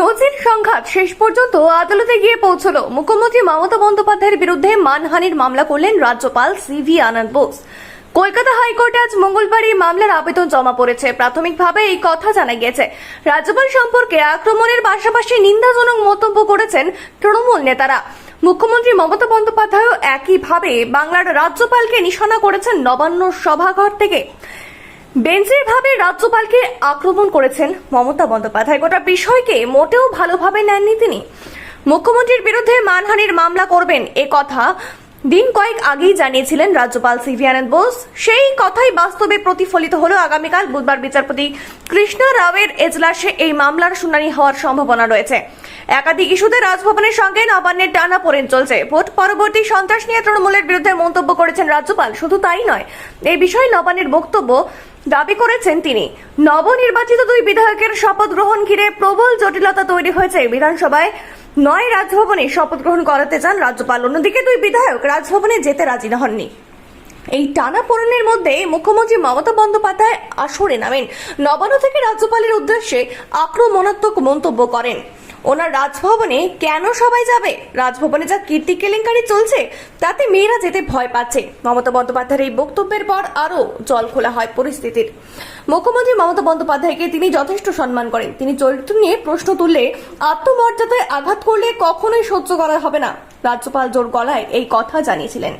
নজির সংঘাত শেষ পর্যন্ত আদালতে গিয়ে পৌঁছলো। মুখ্যমন্ত্রী মমতা বন্দ্যোপাধ্যায়ের বিরুদ্ধে মানহানির মামলা করলেন রাজ্যপাল সিভি আনন্দ বোস। কলকাতা হাইকোর্টে আজ মঙ্গলবার এই মামলার আবেদন জমা পড়েছে। প্রাথমিকভাবে এই কথা জানা গিয়েছে। রাজ্যপাল সম্পর্কে আক্রমণের পাশাপাশি নিন্দাজনক মন্তব্য করেছেন তৃণমূল নেতারা। মুখ্যমন্ত্রী মমতা বন্দ্যোপাধ্যায়ও একইভাবে বাংলার রাজ্যপালকে নিশানা করেছেন নবান্ন সভাঘর থেকে। বেঞ্চের ভাবে রাজ্যপালকে আক্রমণ করেছেন মমতা বন্দ্যোপাধ্যায়। গোটা বিষয়কে মোটেও ভালোভাবে নেননি তিনি। মুখ্যমন্ত্রীর বিরুদ্ধে মানহানির মামলা করবেন এ কথা দিন কয়েক আগেই জানিয়েছিলেন রাজ্যপাল সিভি আনন্দ বোস। সেই কথাই বাস্তবে প্রতিফলিত হলো আগামীকাল বুধবার বিচারপতি কৃষ্ণা রাওয়ের এজলাসে এই মামলার শুনানি হওয়ার সম্ভাবনা রয়েছে। একাধিক ইস্যুতে রাজভবনের সঙ্গে নবান্নের টানা পড়েন চলছে। ভোট পরবর্তী সন্ত্রাস নিয়ে তৃণমূলের বিরুদ্ধে মন্তব্য করেছেন রাজ্যপাল। শুধু তাই নয় এই বিষয়ে নবান্নের বক্তব্য দাবি করেছেন তিনি। নবনির্বাচিত দুই বিধায়কের শপথ গ্রহণ ঘিরে প্রবল জটিলতা তৈরি হয়েছে বিধানসভায়। নয় রাজভবনে শপথ গ্রহণ করাতে চান রাজ্যপাল, অন্যদিকে দুই বিধায়ক রাজভবনে যেতে রাজি না হননি। এই টানা পড়নের মধ্যে মুখ্যমন্ত্রী মমতা বন্দ্যোপাধ্যায় আসরে নামেন। নবান্ন থেকে রাজ্যপালের উদ্দেশ্যে আক্রমণাত্মক মন্তব্য করেন। ওনার রাজভবনে কেন সবাই যাবে? রাজভবনে যা কীর্তি কেলেঙ্কারি চলছে, তাতে মেয়েরা যেতে ভয় পাচ্ছে। মমতা বন্দ্যোপাধ্যায়ের এই বক্তব্যের পর আরও জল খোলা হয় পরিস্থিতির। মুখ্যমন্ত্রী মমতা বন্দ্যোপাধ্যায়কে তিনি যথেষ্ট সম্মান করেন। তিনি চরিত্র নিয়ে প্রশ্ন তুললে আত্মমর্যাদায় আঘাত করলে কখনোই সহ্য করা হবে না। রাজ্যপাল জোর গলায় এই কথা জানিয়েছিলেন।